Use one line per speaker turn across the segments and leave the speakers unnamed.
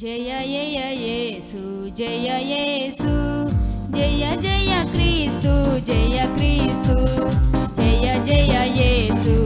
జయ జయ యేసు జయ యేసు జయ జయ క్రీస్తు జయ క్రీస్తు జయ జయ యేసు.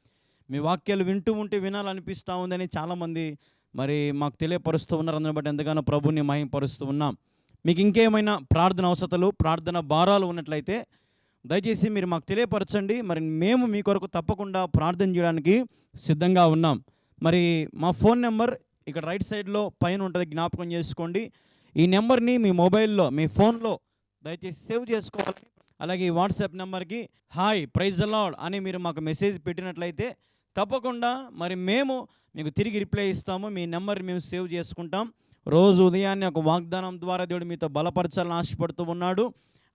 మీ వాక్యాలు వింటూ ఉంటే వినాలనిపిస్తూ ఉందని చాలామంది మరి మాకు తెలియపరుస్తూ ఉన్నారు. అందుని బట్టి ఎంతగానో ప్రభుని మహింపరుస్తూ ఉన్నాం. మీకు ఇంకేమైనా ప్రార్థన అవసరతలు ప్రార్థన భారాలు ఉన్నట్లయితే దయచేసి మీరు మాకు తెలియపరచండి. మరి మేము మీ కొరకు తప్పకుండా ప్రార్థన చేయడానికి సిద్ధంగా ఉన్నాం. మరి మా ఫోన్ నెంబర్ ఇక్కడ రైట్ సైడ్లో పైన ఉంటుంది జ్ఞాపకం చేసుకోండి. ఈ నెంబర్ని మీ మొబైల్లో మీ ఫోన్లో దయచేసి సేవ్ చేసుకోవాలి. అలాగే ఈ వాట్సాప్ నెంబర్కి హాయ్ ప్రైజ్ అలాడ్ అని మీరు మాకు మెసేజ్ పెట్టినట్లయితే తప్పకుండా మరి మేము మీకు తిరిగి రిప్లై ఇస్తాము. మీ నెంబర్ మేము సేవ్ చేసుకుంటాం. రోజు ఉదయాన్నే ఒక వాగ్దానం ద్వారా దేవుడు మీతో బలపరచాలని ఆశపడుతూ ఉన్నాడు.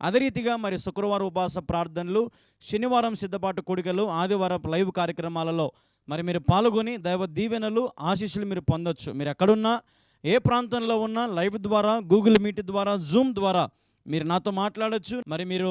అదే రీతిగా మరి శుక్రవారం ఉపవాస ప్రార్థనలు శనివారం సిద్ధపాటు కూడికలు ఆదివారం లైవ్ కార్యక్రమాలలో మరి మీరు పాల్గొని దైవ దీవెనలు ఆశీస్సులు మీరు పొందొచ్చు. మీరు ఎక్కడున్నా ఏ ప్రాంతంలో ఉన్నా లైవ్ ద్వారా గూగుల్ మీట్ ద్వారా జూమ్ ద్వారా మీరు నాతో మాట్లాడచ్చు. మరి మీరు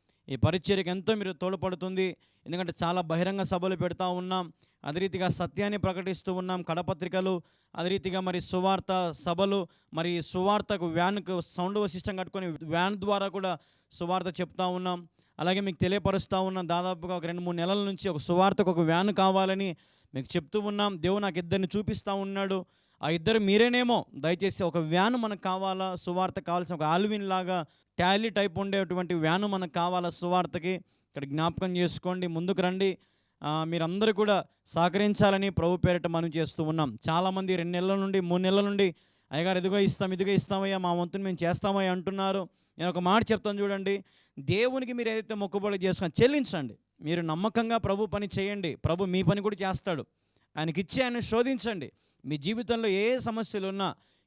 ఈ పరిచర్యకు ఎంతో మీరు తోడ్పడుతుంది. ఎందుకంటే చాలా బహిరంగ సభలు పెడతా ఉన్నాం. అదే రీతిగా సత్యాన్ని ప్రకటిస్తూ ఉన్నాం. కడపత్రికలు అదే రీతిగా మరి సువార్త సభలు మరి సువార్తకు వ్యాన్కు సౌండ్ సిస్టమ్ కట్టుకొని వ్యాన్ ద్వారా కూడా సువార్త చెప్తా ఉన్నాం. అలాగే మీకు తెలియపరుస్తూ ఉన్నాం. దాదాపుగా ఒక రెండు మూడు నెలల నుంచి ఒక సువార్తకు ఒక వ్యాన్ కావాలని మీకు చెప్తూ ఉన్నాం. దేవుడు నాకు ఇద్దరిని చూపిస్తూ ఉన్నాడు. ఆ ఇద్దరు మీరేనేమో దయచేసి ఒక వ్యాన్ మనకు కావాలా? సువార్త కావాల్సిన ఒక ఆల్విన్ లాగా టాలీ టైప్ ఉండేటువంటి వ్యాను మనకు కావాలా సువార్తకి? ఇక్కడ జ్ఞాపకం చేసుకోండి ముందుకు రండి. మీరందరూ కూడా సహకరించాలని ప్రభు పేరిట మనం చేస్తూ ఉన్నాం. చాలామంది రెండు నెలల నుండి మూడు నెలల నుండి అయ్యగారు ఇదిగో ఇస్తాం ఇదిగో ఇస్తామయ్యా మా వంతుని మేము చేస్తామయ్యా అంటున్నారు. నేను ఒక మాట చెప్తాను చూడండి. దేవునికి మీరు ఏదైతే మొక్కుబడి చేసుకుని చెల్లించండి. మీరు నమ్మకంగా ప్రభు పని చేయండి. ప్రభు మీ పని కూడా చేస్తాడు. ఆయనకిచ్చి ఆయన శోధించండి. మీ జీవితంలో ఏ సమస్యలు ఉన్నా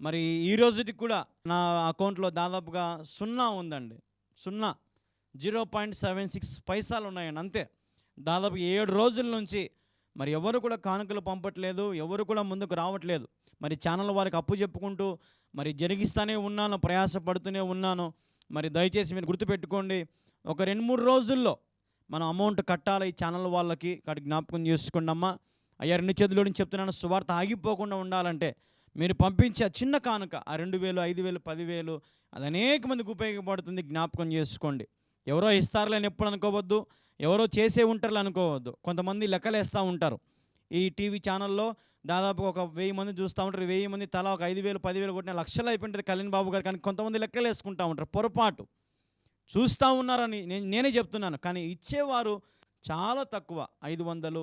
మరి ఈ రోజుకి కూడా నా అకౌంట్లో దాదాపుగా సున్నా ఉందండి. సున్నా. జీరో పాయింట్ సెవెన్ సిక్స్ పైసాలు ఉన్నాయండి అంతే. దాదాపు ఏడు రోజుల నుంచి మరి ఎవరు కూడా కానుకలు పంపట్లేదు ఎవరు కూడా ముందుకు రావట్లేదు. మరి ఛానల్ వారికి అప్పు చెప్పుకుంటూ మరి జరిగిస్తూనే ఉన్నాను ప్రయాసపడుతూనే ఉన్నాను. మరి దయచేసి మీరు గుర్తుపెట్టుకోండి ఒక రెండు మూడు రోజుల్లో మనం అమౌంట్ కట్టాలి ఈ ఛానల్ వాళ్ళకి? ఇక్కడ జ్ఞాపకం చేసుకోండి అమ్మా అయ్యా రెండు చేతులు చెప్తున్నాను సువార్త ఆగిపోకుండా ఉండాలంటే మీరు పంపించే చిన్న కానుక ఆ రెండు వేలు ఐదు వేలు పదివేలు అది అనేక మందికి ఉపయోగపడుతుంది జ్ఞాపకం చేసుకోండి. ఎవరో ఇస్తారులే అని ఎప్పుడు అనుకోవద్దు ఎవరో చేసే ఉంటారులే అనుకోవద్దు. కొంతమంది లెక్కలేస్తూ ఉంటారు. ఈ టీవీ ఛానల్లో దాదాపు ఒక వెయ్యి మంది చూస్తూ ఉంటారు. వెయ్యి మంది తలా ఒక ఐదు వేలు పదివేలు కొట్టిన లక్షలు అయిపోయింటుంది కళ్యాణ్ బాబు గారు. కానీ కొంతమంది లెక్కలు వేసుకుంటూ ఉంటారు. పొరపాటు. చూస్తూ ఉన్నారని నేను నేనే చెప్తున్నాను. కానీ ఇచ్చేవారు చాలా తక్కువ. ఐదు వందలు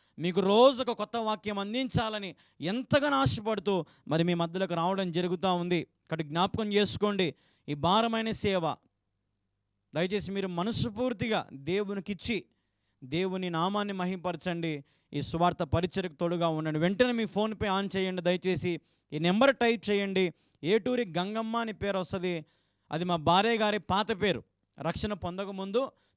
మీకు రోజు ఒక కొత్త వాక్యం అందించాలని ఎంతగానో ఆశపడుతూ మరి మీ మధ్యలోకి రావడం జరుగుతూ ఉంది. కాబట్టి జ్ఞాపకం చేసుకోండి. ఈ భారమైన సేవ దయచేసి మీరు మనస్ఫూర్తిగా దేవునికిచ్చి దేవుని నామాన్ని మహింపరచండి. ఈ స్వార్థ పరిచయకు తోడుగా ఉండండి. వెంటనే మీ ఫోన్పే ఆన్ చేయండి. దయచేసి ఈ నెంబర్ టైప్ చేయండి. ఏటూరి గంగమ్మ అని పేరు వస్తుంది. అది మా భార్య గారి పాత పేరు. రక్షణ పొందక ముందు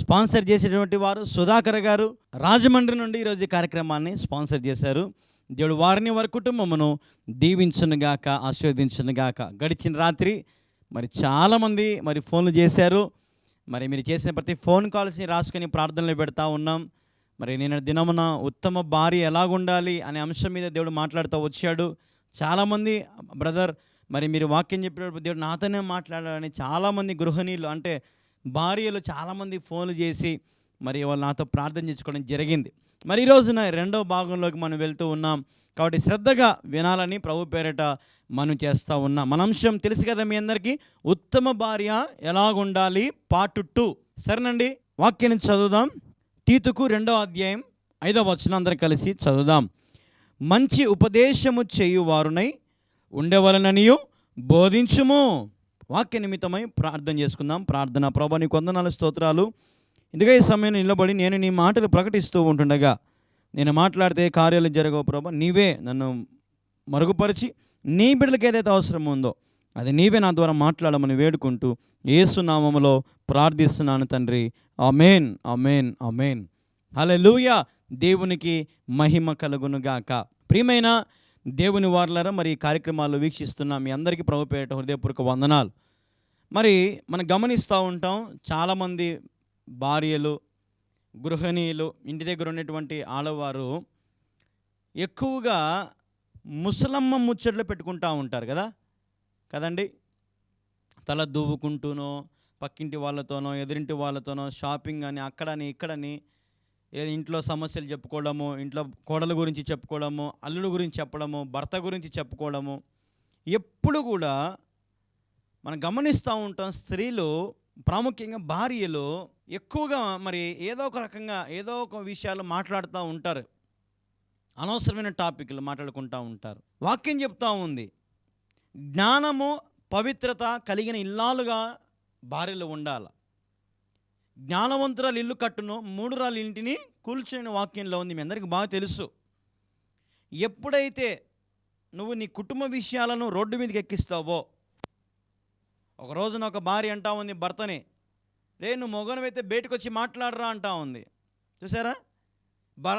స్పాన్సర్ చేసేటువంటి వారు సుధాకర్ గారు. రాజమండ్రి నుండి ఈరోజు కార్యక్రమాన్ని స్పాన్సర్ చేశారు. దేవుడు వారిని వారి కుటుంబమును దీవించునుగాక ఆశీర్వదించునుగాక గడిచిన రాత్రి మరి చాలామంది మరి ఫోన్లు చేశారు. మరి మీరు చేసిన ప్రతి ఫోన్ కాల్స్ని రాసుకొని ప్రార్థనలు పెడతా ఉన్నాం. మరి నేను దినమున ఉత్తమ భార్య ఎలాగుండాలి అనే అంశం మీద దేవుడు మాట్లాడుతూ వచ్చాడు. చాలామంది బ్రదర్ మరి మీరు వాక్యం చెప్పేటప్పుడు దేవుడు నాతోనే మాట్లాడాలని చాలామంది గృహిణీలు అంటే భార్యలు చాలామంది ఫోన్లు చేసి మరి వాళ్ళు నాతో ప్రార్థన చేసుకోవడం జరిగింది. మరి ఈ రోజున రెండో భాగంలోకి మనం వెళ్తూ ఉన్నాం. కాబట్టి శ్రద్ధగా వినాలని ప్రభు పేరిట మనం చేస్తూ ఉన్నాం. మన అంశం తెలుసు కదా మీ అందరికీ? ఉత్తమ భార్య ఎలాగుండాలి? Part two. సరేనండి వాక్యాన్ని చదువుదాం. తీతుకు రెండో అధ్యాయం ఐదవ వచనం అందరం కలిసి చదువుదాం. మంచి ఉపదేశము చేయువారునై ఉండవలననియు బోధించుము. వాక్య నిమిత్తమై ప్రార్థన చేసుకుందాం. ప్రార్థన ప్రభా నీ కొందనాలు స్తోత్రాలు. ఇందుకే ఈ సమయం నిలబడి నేను నీ మాటలు ప్రకటిస్తూ ఉంటుండగా నేను మాట్లాడితే కార్యాలు జరగవు ప్రభా. నీవే నన్ను మరుగుపరిచి నీ బిడ్డలకి ఏదైతే అవసరం ఉందో అది నీవే నా ద్వారా మాట్లాడమని వేడుకుంటూ ఏసునామములో ప్రార్థిస్తున్నాను తండ్రి. అమేన్ అమేన్ అమేన్ లూయా దేవునికి మహిమ కలుగునుగాక. ప్రియమైన దేవుని వార్లరా మరి ఈ కార్యక్రమాలు వీక్షిస్తున్న మీ అందరికీ ప్రభు పేరిట హృదయపూర్వక వందనాలు. మరి మనం గమనిస్తూ ఉంటాం చాలామంది భార్యలు గృహిణీలు ఇంటి దగ్గర ఉన్నటువంటి ఆడవారు ఎక్కువగా ముసలమ్మ ముచ్చట్లు పెట్టుకుంటూ ఉంటారు కదా? కదండి? తల దువ్వుకుంటూనో పక్కింటి వాళ్ళతోనో ఎదురింటి వాళ్ళతోనో షాపింగ్ అని అక్కడని ఇక్కడని ఏదో ఇంట్లో సమస్యలు చెప్పుకోవడము ఇంట్లో కోడల గురించి చెప్పుకోవడము అల్లుడు గురించి చెప్పడము భర్త గురించి చెప్పుకోవడము ఎప్పుడు కూడా మనం గమనిస్తూ ఉంటాం స్త్రీలు ప్రాముఖ్యంగా భార్యలు ఎక్కువగా మరి ఏదో ఒక రకంగా ఏదో ఒక విషయాలు మాట్లాడుతూ ఉంటారు. అనవసరమైన టాపిక్లు మాట్లాడుకుంటూ ఉంటారు. వాక్యం చెప్తూ ఉంది. జ్ఞానము పవిత్రత కలిగిన ఇల్లాలుగా భార్యలు ఉండాలి. జ్ఞానవంతురాలు ఇల్లు కట్టును మూడు ఇంటిని కూల్చుని వాక్యంలో ఉంది. మీ అందరికీ బాగా తెలుసు. ఎప్పుడైతే నువ్వు నీ కుటుంబ విషయాలను రోడ్డు మీదకి ఎక్కిస్తావో ఒక రోజున ఒక భార్య అంటా ఉంది భర్తని రే నువ్వు మొగనమైతే బయటకు వచ్చి మాట్లాడరా అంటా ఉంది. చూసారా?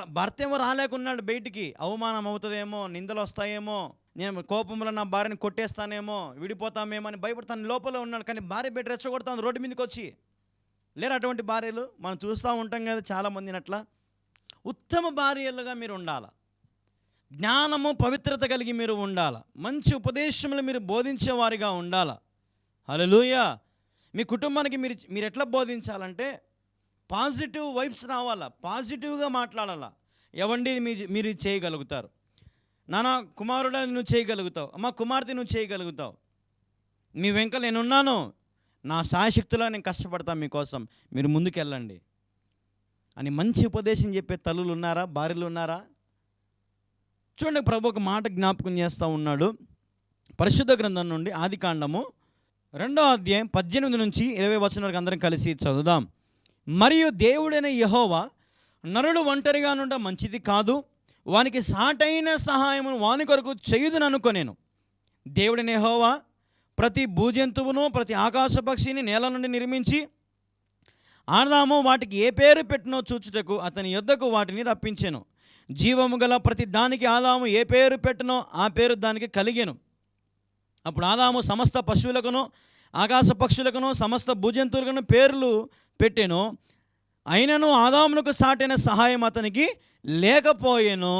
భర్త ఏమో రాలేకున్నాడు బయటికి. అవమానం అవుతుందేమో నిందలు వస్తాయేమో నేను కోపంలో నా భార్యని కొట్టేస్తానేమో విడిపోతామేమో అని భయపడతాను. లోపల ఉన్నాడు కానీ భార్య బయట రెచ్చగొడతాను రోడ్డు మీదకి వచ్చి లేరు అటువంటి భార్యలు? మనం చూస్తూ ఉంటాం కదా చాలామందిని అట్లా ఉత్తమ భార్యలుగా మీరు ఉండాలి. జ్ఞానము పవిత్రత కలిగి మీరు ఉండాలి. మంచి ఉపదేశములు మీరు బోధించేవారిగా ఉండాల. హలోయ మీ కుటుంబానికి మీరు మీరు ఎట్లా బోధించాలంటే పాజిటివ్ వైబ్స్ రావాలా. పాజిటివ్గా మాట్లాడాలా. ఎవండి మీ- మీరు ఇది చేయగలుగుతారు? నానా కుమారుడా నువ్వు చేయగలుగుతావు. అమ్మ కుమార్తె నువ్వు చేయగలుగుతావు. మీ వెంక నేనున్నాను. నా సాయశక్తిలో నేను కష్టపడతాను మీకోసం. మీరు ముందుకెళ్ళండి. అని మంచి ఉపదేశం చెప్పే తల్లులు ఉన్నారా? భార్యలు ఉన్నారా? చూడండి ప్రభు ఒక మాట జ్ఞాపకం చేస్తూ ఉన్నాడు. పరిశుద్ధ గ్రంథం నుండి ఆది కాండము రెండో అధ్యాయం పద్దెనిమిది నుంచి ఇరవై వచ్చిన వరకు అందరం కలిసి చదువుదాం. మరియు దేవుడైన యహోవా నరుడు ఒంటరిగా నుండ మంచిది కాదు. వానికి సాటైన సహాయమును వాని కొరకు చేయుదును అనుకొనేను దేవుడైన యహోవా ప్రతి భూజంతువును ప్రతి ఆకాశ పక్షిని నేల నుండి నిర్మించి ఆదాము వాటికి ఏ పేరు పెట్టినో చూచుటకు అతని యొద్దకు వాటిని రప్పించెను. జీవము గల ప్రతి దానికి ఆదాము ఏ పేరు పెట్టినో ఆ పేరు దానికి కలిగాను. అప్పుడు ఆదాము సమస్త పశువులకును ఆకాశ పక్షులకును సమస్త భూజంతువులకును పేర్లు పెట్టాను. అయినను ఆదామునకు సాటైన సహాయం అతనికి లేకపోయాను.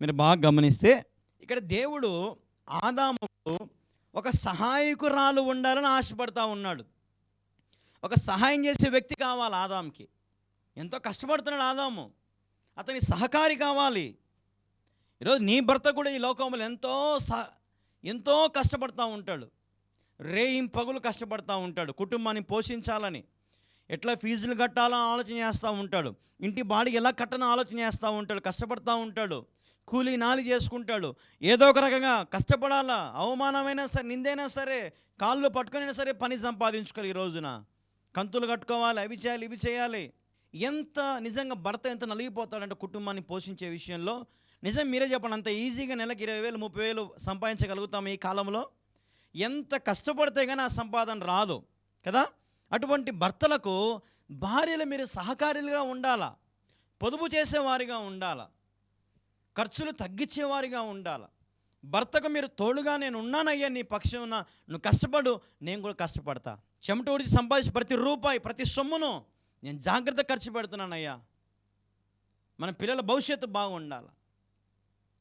మీరు బాగా గమనిస్తే ఇక్కడ దేవుడు ఆదాముకు ఒక సహాయకురాలు ఉండాలని ఆశపడతా ఉన్నాడు. ఒక సహాయం చేసే వ్యక్తి కావాలి ఆదాంకి. ఎంతో కష్టపడుతున్నాడు ఆదాము. అతని సహకారి కావాలి. ఈరోజు నీ భర్త కూడా ఈ లోకంలో ఎంతో సహ ఎంతో కష్టపడుతూ ఉంటాడు. రేయిం పగులు కష్టపడుతూ ఉంటాడు. కుటుంబాన్ని పోషించాలని ఎట్లా ఫీజులు కట్టాలో ఆలోచన చేస్తూ ఉంటాడు. ఇంటి బాడీకి ఎలా కట్టనో ఆలోచన చేస్తూ ఉంటాడు. కష్టపడుతూ ఉంటాడు. కూలి నాలి చేసుకుంటాడు. ఏదో ఒక రకంగా కష్టపడాలా? అవమానమైనా సరే నిందైనా సరే కాళ్ళు పట్టుకునైనా సరే పని సంపాదించుకోవాలి ఈ రోజున. కంతులు కట్టుకోవాలి అవి చేయాలి ఇవి చేయాలి. ఎంత నిజంగా భర్త ఎంత నలిగిపోతాడంటే కుటుంబాన్ని పోషించే విషయంలో నిజం మీరే చెప్పండి అంత ఈజీగా నెలకు ఇరవై వేలు ముప్పై వేలు సంపాదించగలుగుతాం ఈ కాలంలో? ఎంత కష్టపడితే కానీ ఆ సంపాదన రాదు. కదా? అటువంటి భర్తలకు భార్యలు మీరు సహకారులుగా ఉండాలా? పొదుపు చేసేవారిగా ఉండాలా? ఖర్చులు తగ్గించేవారిగా ఉండాలి. భర్తకు మీరు తోడుగా నేను ఉన్నానయ్యా నీ పక్షం ఉన్నా నువ్వు కష్టపడు నేను కూడా కష్టపడతా. చెమట ఊడిచి సంపాదించి ప్రతి రూపాయి ప్రతి సొమ్మును నేను జాగ్రత్త ఖర్చు పెడుతున్నానయ్యా. మన పిల్లల భవిష్యత్తు బాగుండాలి.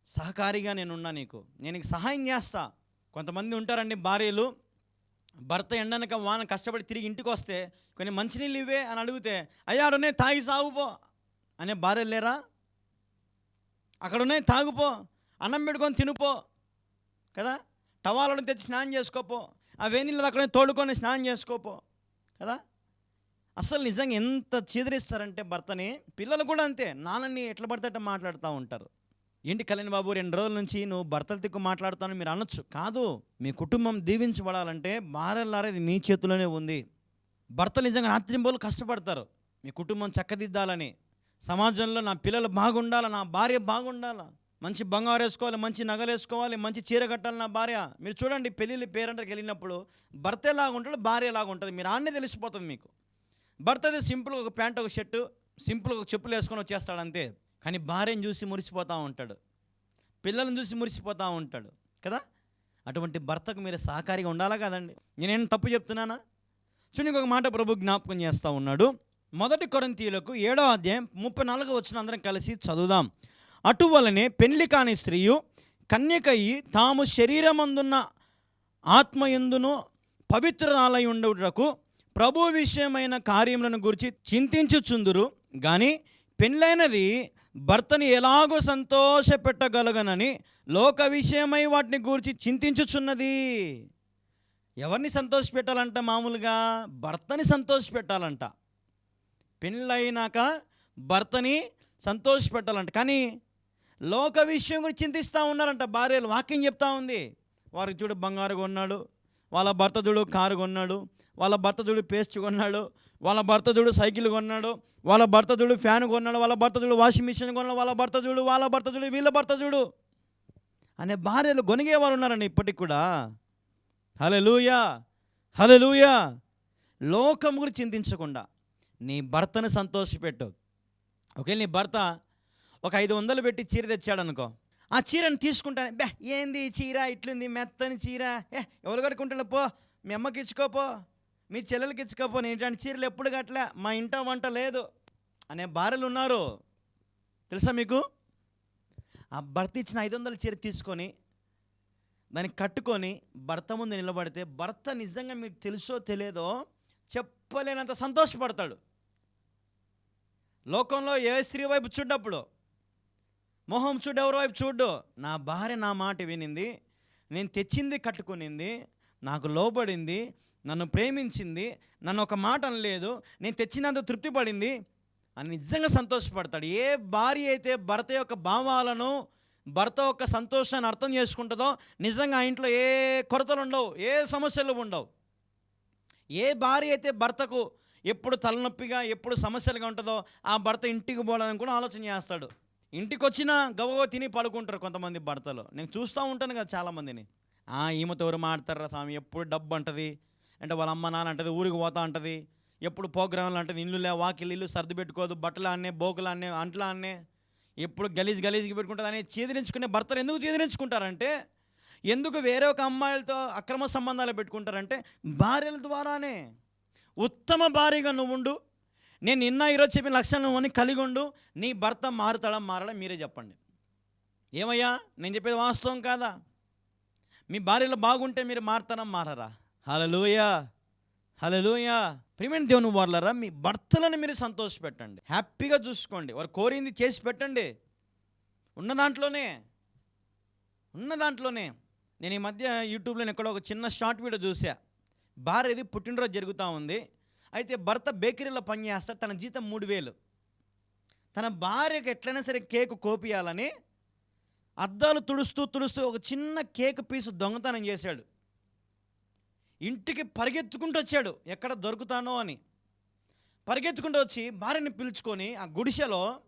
సహకారిగా నేను ఉన్నా నీకు. నేను నీకు సహాయం చేస్తా. కొంతమంది ఉంటారండి భార్యలు. భర్త ఎండనక వాన కష్టపడి తిరిగి ఇంటికి వస్తే కొన్ని మంచినీళ్ళు ఇవే అని అడిగితే అయ్యాడనే తాగి సాగుపో అనే భార్యలు లేరా? అక్కడ ఉన్నాయి తాగుపో అన్నం పెట్టుకొని తినుపో కదా? టవాలను తెచ్చి స్నానం చేసుకోపో ఆ వేణీళ్ళు అక్కడ తోడుకొని స్నానం చేసుకోపో కదా? అసలు నిజంగా ఎంత చీదరిస్తారంటే భర్తని పిల్లలు కూడా అంతే నాన్నని ఎట్లా పడితే మాట్లాడుతూ ఉంటారు. ఏంటి కళ్యాణ్ బాబు రెండు రోజుల నుంచి నువ్వు భర్తలు తిక్కు మాట్లాడుతాను మీరు అనొచ్చు. కాదు మీ కుటుంబం దీవించబడాలంటే భార్యలారేది మీ చేతిలోనే ఉంది. భర్తలు నిజంగా రాత్రింబోలు కష్టపడతారు. మీ కుటుంబం చక్కదిద్దాలని. సమాజంలో నా పిల్లలు బాగుండాలి నా భార్య బాగుండాలి? మంచి బంగారు వేసుకోవాలి మంచి నగలు వేసుకోవాలి మంచి చీర కట్టాలి నా భార్య. మీరు చూడండి పెళ్ళిళ్ళు పేరెంట్కి వెళ్ళినప్పుడు భర్త ఎలాగ ఉంటాడు భార్య ఎలాగ ఉంటుంది. మీరు ఆడనే తెలిసిపోతుంది మీకు. భర్తది సింపుల్గా ఒక ప్యాంట్ ఒక షర్టు సింపుల్గా ఒక చెప్పులు వేసుకొని వచ్చేస్తాడు అంతే. కానీ భార్యను చూసి మురిసిపోతూ ఉంటాడు. పిల్లలను చూసి మురిసిపోతూ ఉంటాడు. కదా? అటువంటి భర్తకు మీరు సహకారిగా ఉండాలా కదండి? నేనేం తప్పు చెప్తున్నానా? చూడండి ఒక మాట ప్రభు జ్ఞాపకం చేస్తూ ఉన్నాడు. మొదటి కొరంతీయులకు ఏడో అధ్యాయం ముప్పై నాలుగు వచ్చిన అందరం కలిసి చదువుదాం. అటువలనే పెళ్ళి కాని స్త్రీయు కన్యకయ్యి తాము శరీరమందున్న ఆత్మయందును పవిత్రాలై ఉండుటకు ప్రభు విషయమైన కార్యములను గురించి చింతించుచుందురు. కానీ పెళ్ళైనది భర్తని ఎలాగో సంతోషపెట్టగలగనని లోక విషయమై వాటిని గురించి చింతించుచున్నది. ఎవరిని సంతోషపెట్టాలంట? మామూలుగా భర్తని సంతోషపెట్టాలంట. పెళ్ళైనాక భర్తని సంతోషపెట్టాలంట. కానీ లోక విషయం గురించి చింతిస్తూ ఉన్నారంట. భార్యలు వాక్యం చెప్తా ఉంది. వారికి చూడు బంగారు కొన్నాడు వాళ్ళ భర్త చూడు కారు కొన్నాడు వాళ్ళ భర్త చూడు పేస్ట్ కొన్నాడు వాళ్ళ భర్త చూడు సైకిల్ కొన్నాడు వాళ్ళ భర్త చూడు ఫ్యాన్ కొన్నాడు వాళ్ళ భర్త చూడు వాషింగ్ మిషన్ కొన్నాడు వాళ్ళ భర్త చూడు వాళ్ళ భర్త చూడు వీళ్ళ భర్త చూడు అనే భార్యలు గొనిగేవారు ఉన్నారండి ఇప్పటికి కూడా. హలెలూయా హలెలూయా లోకం గురించి చింతించకుండా. నీ భర్తను సంతోషపెట్టు. ఒకవేళ నీ భర్త ఒక ఐదు వందలు పెట్టి చీర తెచ్చాడు అనుకో ఆ చీరను తీసుకుంటాను బే ఏంది చీర? ఇట్లుంది మెత్తని చీర. ఏ ఎవరు కట్టుకుంటాడు పో. మీ అమ్మకి ఇచ్చుకోపో మీ చెల్లెలకి ఇచ్చుకోపో నేను ఇట్లాంటి చీరలు ఎప్పుడు కట్టలే. మా ఇంట వంట లేదు. అనే భార్యలు ఉన్నారు. తెలుసా మీకు? ఆ భర్త ఇచ్చిన ఐదు వందల చీర తీసుకొని దాన్ని కట్టుకొని భర్త ముందు నిలబడితే భర్త నిజంగా మీకు తెలుసో తెలియదో చెప్పలేనంత సంతోషపడతాడు. లోకంలో ఏ స్త్రీ వైపు చూడప్పుడు మొహం చూడు ఎవరి వైపు చూడు నా భార్య నా మాట వినింది నేను తెచ్చింది కట్టుకునింది నాకు లోబడింది నన్ను ప్రేమించింది నన్ను ఒక మాట అనలేదు నేను తెచ్చినంత తృప్తి పడింది అని నిజంగా సంతోషపడతాడు. ఏ భార్య అయితే భర్త యొక్క భావాలను భర్త యొక్క సంతోషాన్ని అర్థం చేసుకుంటుందో నిజంగా ఆ ఇంట్లో ఏ కొరతలు ఉండవు ఏ సమస్యలు ఉండవు. ఏ భార్య అయితే భర్తకు ఎప్పుడు తలనొప్పిగా ఎప్పుడు సమస్యలుగా ఉంటుందో ఆ భర్త ఇంటికి పోవాలని కూడా ఆలోచన చేస్తాడు. ఇంటికి వచ్చినా గవగవ తిని పడుకుంటారు కొంతమంది భర్తలు. నేను చూస్తూ ఉంటాను కదా చాలామందిని. "ఆ, ఈమెతో ఎవరు మాడతారా స్వామి? ఎప్పుడు డబ్బు అంటది? అంటే వాళ్ళ అమ్మ నాన్న అంటది ఊరికి పోతా అంటది? ఎప్పుడు ప్రోగ్రాంలు అంటది? ఇల్లు లే వాకిలు ఇల్లు సర్ది పెట్టుకోదు బట్టలు అన్నే బోకులు అన్నే అంట్లు అన్నే ఎప్పుడు గలీజ్ గలీజ్కి పెట్టుకుంటుంది అని చేదిరించుకునే భర్తలు ఎందుకు చేదిరించుకుంటారంటే ఎందుకు వేరే ఒక అమ్మాయిలతో అక్రమ సంబంధాలు పెట్టుకుంటారంటే భార్యల ద్వారానే. ఉత్తమ భార్యగా నువ్వు ఉండు నేను నిన్న ఈరోజు చెప్పిన లక్షణం నువ్వు అని కలిగి ఉండు. నీ భర్త మారుతాడా? మారడా? మీరే చెప్పండి. ఏమయ్యా? నేను చెప్పేది వాస్తవం కాదా? మీ భార్యలో బాగుంటే మీరు మారుతారా? మారరా. హలలుయా హలలుయా ప్రియమైన దేవుని వాళ్ళరా మీ భర్తలను మీరు సంతోషపెట్టండి. హ్యాపీగా చూసుకోండి. వారు కోరింది చేసి పెట్టండి. ఉన్న దాంట్లోనే. ఉన్న దాంట్లోనే. నేను ఈ మధ్య యూట్యూబ్లో ఎక్కడో ఒక చిన్న షార్ట్ వీడియో చూసా భార్యది పుట్టినరోజు జరుగుతూ ఉంది. అయితే భర్త బేకరీలో పనిచేస్తాడు తన జీతం మూడు వేలు. తన భార్యకు ఎట్లయినా సరే కేకు కోపియాలని అద్దాలు తుడుస్తూ తుడుస్తూ ఒక చిన్న కేక్ పీసు దొంగతనం చేశాడు. ఇంటికి పరిగెత్తుకుంటూ వచ్చాడు. ఎక్కడ దొరుకుతానో అని. పరిగెత్తుకుంటూ వచ్చి భార్యని పిలుచుకొని ఆ గుడిసెలో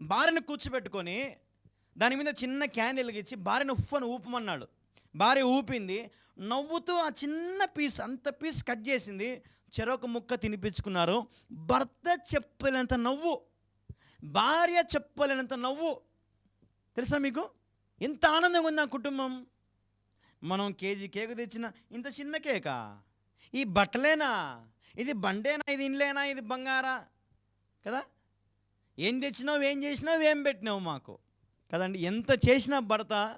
భార్యని కూర్చోబెట్టుకొని దాని మీద చిన్న క్యాండిల్ ఇచ్చి భార్యను ఉఫ్ఫను ఊపమన్నాడు. భార్య ఊపింది నవ్వుతూ ఆ చిన్న పీస్ అంత పీస్ కట్ చేసింది. చెరొక ముక్క తినిపించుకున్నారు. భర్త చెప్పలేనంత నవ్వు. భార్య చెప్పలేనంత నవ్వు. తెలుసా మీకు? ఎంత ఆనందంగా ఉంది ఆ కుటుంబం. మనం కేజీ కేక్ తెచ్చిన ఇంత చిన్న కేకా? ఈ బట్టలేనా? ఇది బండేనా? ఇది ఇండ్లేనా? ఇది బంగారా? కదా? ఏం తెచ్చినావు? ఏం చేసినావు? ఏం పెట్టినావు మాకు? కదండి? ఎంత చేసినా భర్త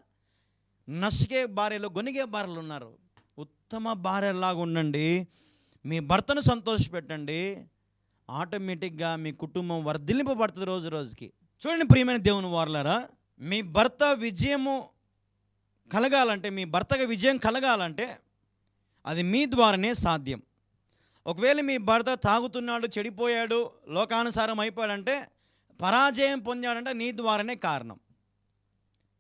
నసిగే భార్యలు గొనిగే భార్యలు ఉన్నారు. ఉత్తమ భార్యలాగా ఉండండి. మీ భర్తను సంతోషపెట్టండి. ఆటోమేటిక్గా మీ కుటుంబం వర్ధిల్లింపబడుతుంది రోజు రోజుకి. చూడండి ప్రియమైన దేవుని వారలారా మీ భర్త విజయము కలగాలంటే మీ భర్తకు విజయం కలగాలంటే అది మీ ద్వారానే సాధ్యం. ఒకవేళ మీ భర్త తాగుతున్నాడు చెడిపోయాడు లోకానుసారం అయిపోయాడంటే పరాజయం పొందాడంటే నీ ద్వారానే కారణం.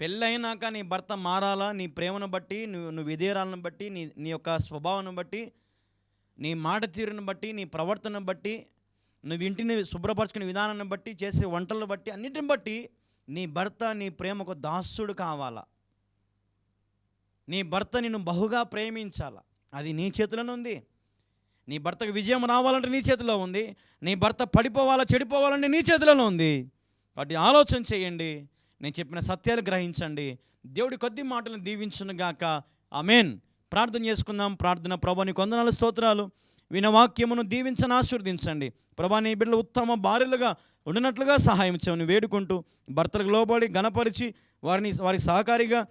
పెళ్ళైనాక నీ భర్త మారాలా? నీ ప్రేమను బట్టి నువ్వు నువ్వు విధేయరాలను బట్టి నీ నీ యొక్క స్వభావాన్ని బట్టి నీ మాట తీరును బట్టి నీ ప్రవర్తనను బట్టి నువ్వు ఇంటిని శుభ్రపరచుకునే విధానాన్ని బట్టి చేసే వంటలను బట్టి అన్నిటిని బట్టి నీ భర్త నీ ప్రేమకు దాసుడు కావాలా? నీ భర్త నిన్ను బహుగా ప్రేమించాలా? అది నీ చేతిలోనే ఉంది. నీ భర్తకు విజయం రావాలంటే నీ చేతిలో ఉంది. నీ భర్త పడిపోవాలా చెడిపోవాలంటే నీ చేతిలోనే ఉంది. కాబట్టి ఆలోచన చేయండి. నేను చెప్పిన సత్యాలు గ్రహించండి. దేవుడి కొద్ది మాటలను దీవించను గాక. ఆమెన్. ప్రార్థన చేసుకుందాం. ప్రార్థన ప్రభా నీ కొందనాలు స్తోత్రాలు. వినవాక్యమును దీవించని ఆశీర్వదించండి. ప్రభా నీ బిడ్డలు ఉత్తమ భార్యలుగా ఉండినట్లుగా సహాయం చేయమని వేడుకుంటూ భర్తలకు లోబడి గణపరిచి వారిని వారికి సహకారిగా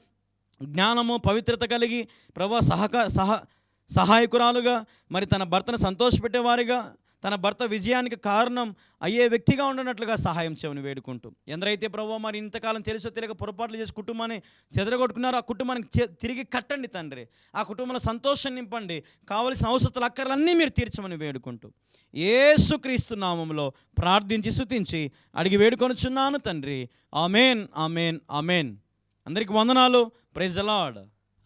జ్ఞానము పవిత్రత కలిగి ప్రభా సహక సహ సహాయకురాలుగా మరి తన భర్తను సంతోషపెట్టేవారిగా తన భర్త విజయానికి కారణం అయ్యే వ్యక్తిగా ఉండనట్లుగా సహాయం చేయమని వేడుకుంటూ. ఎందరైతే ప్రభు మరి ఇంతకాలం తెలుసో తెలియక పొరపాట్లు చేసి కుటుంబాన్ని చెదరగొట్టుకున్నారో ఆ కుటుంబానికి తిరిగి కట్టండి తండ్రి. ఆ కుటుంబంలో సంతోషం నింపండి. కావలసిన అవసరాలు అక్కర్లన్నీ మీరు తీర్చమని వేడుకుంటూ. ఏసుక్రీస్తు నామంలో ప్రార్థించి శుతించి అడిగి వేడుకొనుచున్నాను తండ్రి. Amen amen amen. అందరికి వందనాలు. ప్రెజలాడ్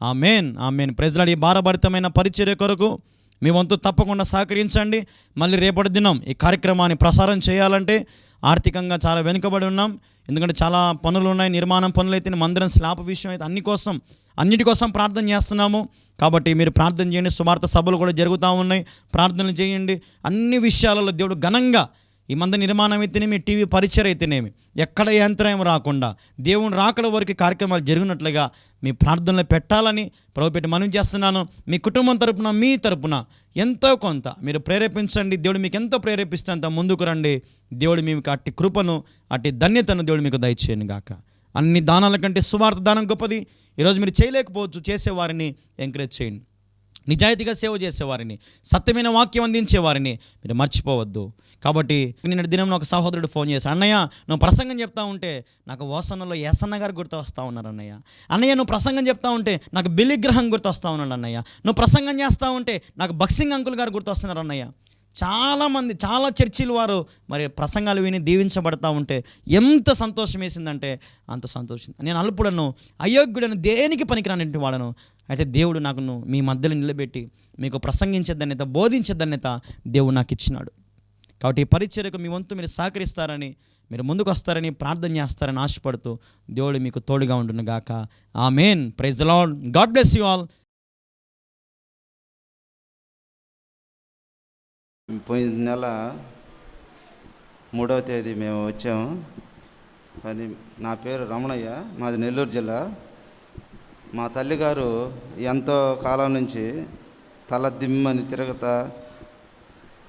ఆమెన్ ఆమెన్. ప్రెజలాడ్ ఈ భారభరితమైన పరిచర్య కొరకు మీ వంతు తప్పకుండా సహకరించండి. మళ్ళీ రేపటి దినం ఈ కార్యక్రమాన్ని ప్రసారం చేయాలంటే ఆర్థికంగా చాలా వెనుకబడి ఉన్నాం. ఎందుకంటే చాలా పనులు ఉన్నాయి నిర్మాణం పనులు అయితే మందిరం స్లాబ్ విషయం అయితే అన్ని కోసం అన్నిటి కోసం ప్రార్థన చేస్తున్నాము. కాబట్టి మీరు ప్రార్థన చేయండి. సువార్త సభలు కూడా జరుగుతూ ఉన్నాయి. ప్రార్థనలు చేయండి. అన్ని విషయాలలో దేవుడు ఘనంగా ఈ మంద నిర్మాణం అయితేనేమి టీవీ పరిచయం అయితేనేమి. ఎక్కడ యంత్రం రాకుండా దేవుని రాకడ వరకు కార్యక్రమాలు జరిగినట్లుగా మీ ప్రార్థనలు పెట్టాలని ప్రభుపెట్టి మనం చేస్తున్నాను. మీ కుటుంబం తరపున మీ తరపున ఎంతో కొంత మీరు ప్రేరేపించండి. దేవుడు మీకు ఎంతో ప్రేరేపిస్తే అంత ముందుకు రండి. దేవుడు మీకు అట్టి కృపను అట్టి ధన్యతను దేవుడు మీకు దయచేయను గాక. అన్ని దానాల కంటే సువార్త దానం గొప్పది. ఈరోజు మీరు చేయలేకపోవచ్చు చేసేవారిని ఎంకరేజ్ చేయండి. నిజాయితీగా సేవ చేసేవారిని సత్యమైన వాక్యం అందించేవారిని మీరు మర్చిపోవద్దు. కాబట్టి నిన్న దినంలో ఒక సహోదరుడు ఫోన్ చేశాడు అన్నయ్య నువ్వు ప్రసంగం చెప్తా ఉంటే నాకు ఓసన్నలో ఎసన్న గారు గుర్తు వస్తూ ఉన్నారు అన్నయ్య. అన్నయ్య నువ్వు ప్రసంగం చెప్తా ఉంటే నాకు బిలిగ్రహం గుర్తు వస్తూ ఉన్నాడు అన్నయ్య. నువ్వు ప్రసంగం చేస్తూ ఉంటే నాకు బక్సింగ్ అంకుల్ గారు గుర్తు వస్తున్నారు అన్నయ్య. చాలామంది చాలా చర్చిలు వారు మరి ప్రసంగాలు విని దీవించబడతా ఉంటే ఎంత సంతోషం వేసిందంటే అంత సంతోషం. నేను అల్పుడను అయోగ్యుడను దేనికి పనికిరాని వాడను. అయితే దేవుడు నాకు మీ మధ్యలో నిలబెట్టి మీకు ప్రసంగించే బోధించేదన్యత బోధించే దేవుడు నాకు ఇచ్చినాడు కాబట్టి ఈ పరిచర్యకు మీ వంతు మీరు సహకరిస్తారని మీరు ముందుకు వస్తారని ప్రార్థన చేస్తారని ఆశపడుతూ దేవుడు మీకు తోడుగా ఉండును గాక amen praise Lord God bless you all.
పోయిన నెల మూడవ తేదీ మేము వచ్చాము కానీ నా పేరు రమణయ్య మాది నెల్లూరు జిల్లా. మా తల్లిగారు ఎంతో కాలం నుంచి తల దిమ్మని తిరుగుతా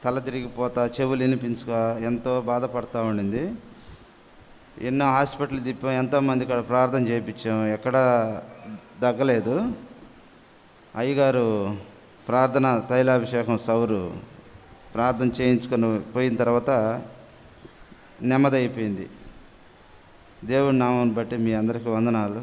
తల తిరిగిపోతా చెవులు వినిపించుక ఎంతో బాధపడతా ఉండింది. ఎన్నో హాస్పిటల్ తిప్పాం ఎంతోమంది ఇక్కడ ప్రార్థన చేయించాం ఎక్కడ దగ్గలేదు అయ్యగారు ప్రార్థన తైలాభిషేకం సౌరు ప్రార్థన చేయించుకొని పోయిన తర్వాత నెమ్మది అయిపోయింది దేవుడి నామం బట్టి మీ అందరికీ వందనాలు.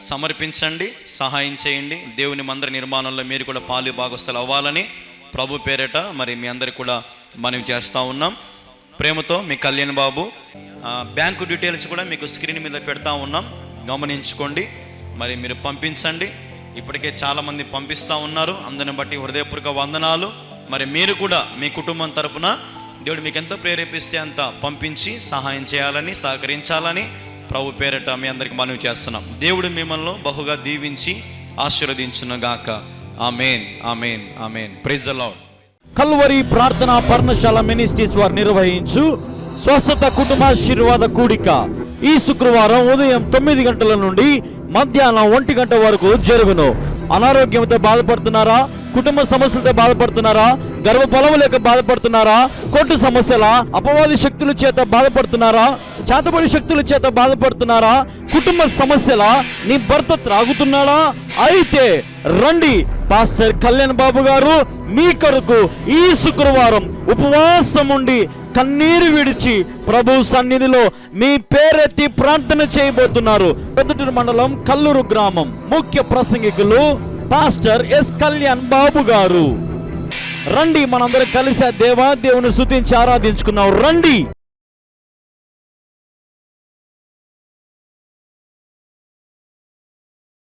సమర్పించండి సహాయం చేయండి. దేవుని మందిర నిర్మాణంలో మీరు కూడా పాలు భాగస్థలు అవ్వాలని ప్రభు పేరట మరి మీ అందరికి కూడా మనవి చేస్తూ ఉన్నాం. ప్రేమతో మీ కళ్యాణ్ బాబు బ్యాంకు డీటెయిల్స్ కూడా మీకు స్క్రీన్ మీద పెడతా ఉన్నాం. గమనించుకోండి. మరి మీరు పంపించండి. ఇప్పటికే చాలామంది పంపిస్తూ ఉన్నారు. అందరిని బట్టి హృదయపూర్వక వందనాలు. మరి మీరు కూడా మీ కుటుంబం తరపున దేవుడు మీకు ఎంత ప్రేరేపిస్తే అంత పంపించి సహాయం చేయాలని సహకరించాలని ప్రభు పేరట మీ అందరికి మనవి చేస్తున్నాం. దేవుడు మిమ్మల్ని బహుగా దీవించి ఆశీర్వదించునుగాక. Amen amen amen. Praise the Lord
Calvary ప్రార్థన పర్ణశాల మినిస్ట్రీస్ వారు నిర్వహించు స్వస్థత కుటుంబాశీర్వాద కూడిక. ఈ శుక్రవారం ఉదయం తొమ్మిది గంటల నుండి మధ్యాహ్నం ఒంటి గంట వరకు జరుగును. అనారోగ్యంతో బాధపడుతున్నారా? కుటుంబ సమస్యలతో బాధపడుతున్నారా? గర్భఫలము లేక బాధపడుతున్నారా? కొట్టు సమస్యల అపవాది శక్తుల చేత బాధపడుతున్నారా? చేతబడి శక్తుల చేత బాధపడుతున్నారా? కుటుంబ సమస్యల? నీ భర్త త్రాగుతున్నాడా? అయితే రండి పాస్టర్ కళ్యాణ్ బాబు గారు మీ కొరకు ఈ శుక్రవారం ఉపవాసం ఉండి కన్నీరు విడిచి ప్రభు సన్నిధిలో మీ పేరెత్తి ప్రార్థన చేయబోతున్నారు. పెద్దటూరు మండలం కల్లూరు గ్రామం. ముఖ్య ప్రసంగికులు పాస్టర్ ఎస్ కళ్యాణ్ బాబు గారు. రండి మనందరం కలిసి దేవా దేవుని శుతించి ఆరాధించుకున్నాం రండి!